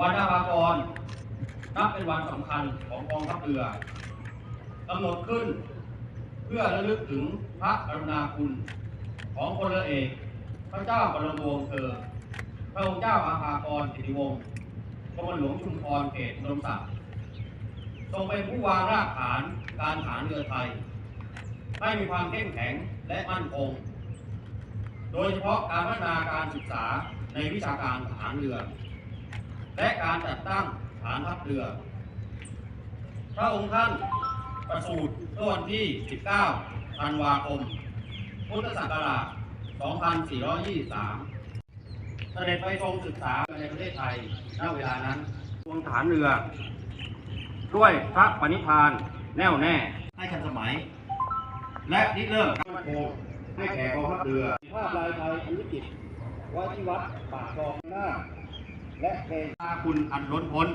วันอาภากร นับเป็นวันสำคัญของกองทัพเรือกำหนดขึ้น เพื่อระลึกถึงพระกรุณาคุณ ของพลเรือเอก พระเจ้าบรมวงศ์เธอ พระองค์เจ้าอาภากรสิริวงศ์กรมหลวงชุมพรเขตนรมศักดิ์ทรงเป็นผู้วางรากฐานการฐานเรือไทย ให้มีความเข้มแข็งและมั่นคง โดยเฉพาะการพัฒนาการศึกษาในวิชาการทหารเรือ และการจัดตั้งฐานทัพเรือ พระองค์ท่านประสูติเมื่อวันที่ 19 ธันวาคม พุทธศักราช 2423 เสด็จไปทรงศึกษาในประเทศไทยณเวลานั้นดวงฐานเรือ ด้วยพระปณิธานแน่วแน่ให้ทันสมัย และริเริ่มการมั่นคงให้แก่กองทัพเรือภาพลายไทยอันวิจิตรว้ที่วัดปากคลองหน้า และเพลงคุณอันล้นพ้น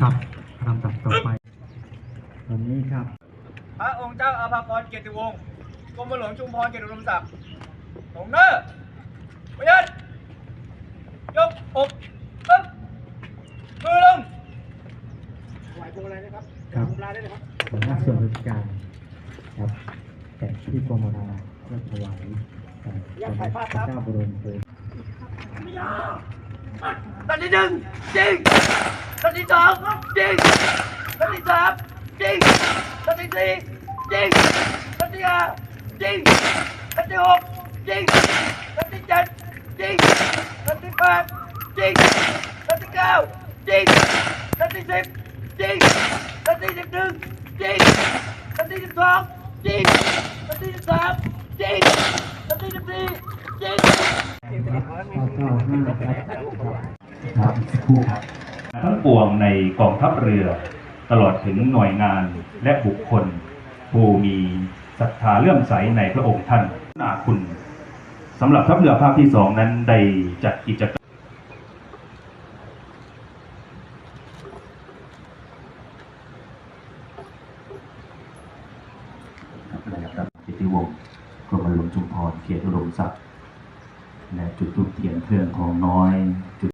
ครับลำดับต่อไปวันนี้ครับ พระองค์เจ้าอาภากรเกียรติวงศ์กรมหลวงชุมพรเกียรติอุดมศักดิ์ตรงเนอร์ประยัดยกอกตึ๊บมือลงครับหัวหน้าส่วนราชการครับแต่ที่กรมราเพื่อถวายเอ่อสมเด็จพระเจ้าบรมโกศ ตันที่หนึ่งจริงตันที่สองจริงตันที่สามจริงตันที่สี่จริงตันที่ห้าจริงตันที่หกจริงตันที่เจ็ดจริงตันที่แปดจริงตันที่เก้าจริงตันที่สิบจริงตันที่สิบหนึ่งจริงตันที่สิบสองจริงตันที่สิบสามจริงตันที่สิบสี่จริง ข้อเก้าห้าครับคู่ครับทั้งปวงในกองทัพเรือ ตลอดถึงหน่วยงานและบุคคล ผู้มีศรัทธาเลื่อมใสในพระองค์ท่านนาคุณสำหรับทัพเรือภาคที่สองนั้นได้จัดกิจกรรมครับกิติวงศ์กรมหลวงชุมพรเขตอุดมศักดิ์ และจุดทูปเทียนเครื่องของน้อยจุด